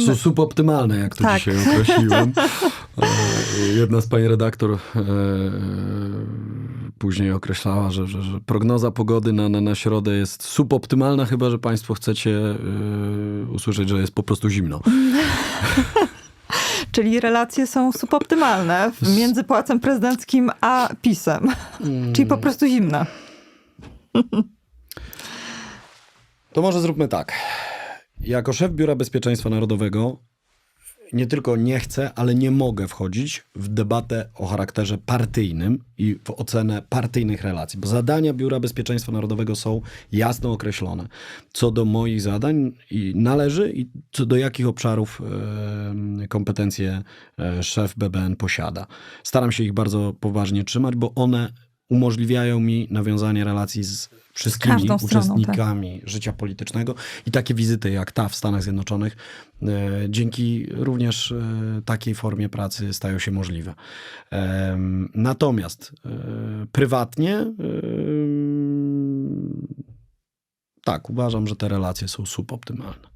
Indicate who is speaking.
Speaker 1: Są suboptymalne, jak to
Speaker 2: Tak.
Speaker 1: dzisiaj określiłem. E, Jedna z pani redaktor e, później określała, że, że, że prognoza pogody na, na, na środę jest suboptymalna, chyba że państwo chcecie e, usłyszeć, że jest po prostu zimno.
Speaker 2: Czyli relacje są suboptymalne między Pałacem Prezydenckim a PiSem. Czyli po prostu zimne.
Speaker 1: To może zróbmy tak. Jako szef Biura Bezpieczeństwa Narodowego nie tylko nie chcę, ale nie mogę wchodzić w debatę o charakterze partyjnym i w ocenę partyjnych relacji, bo zadania Biura Bezpieczeństwa Narodowego są jasno określone. Co do moich zadań i należy i co do jakich obszarów kompetencje e, szef BBN posiada. Staram się ich bardzo poważnie trzymać, bo one umożliwiają mi nawiązanie relacji z wszystkimi
Speaker 2: każdą stroną, tak.
Speaker 1: uczestnikami życia politycznego i takie wizyty jak ta w Stanach Zjednoczonych e, dzięki również e, takiej formie pracy stają się możliwe. Em, Natomiast e, prywatnie em, tak, uważam, że te relacje są suboptymalne.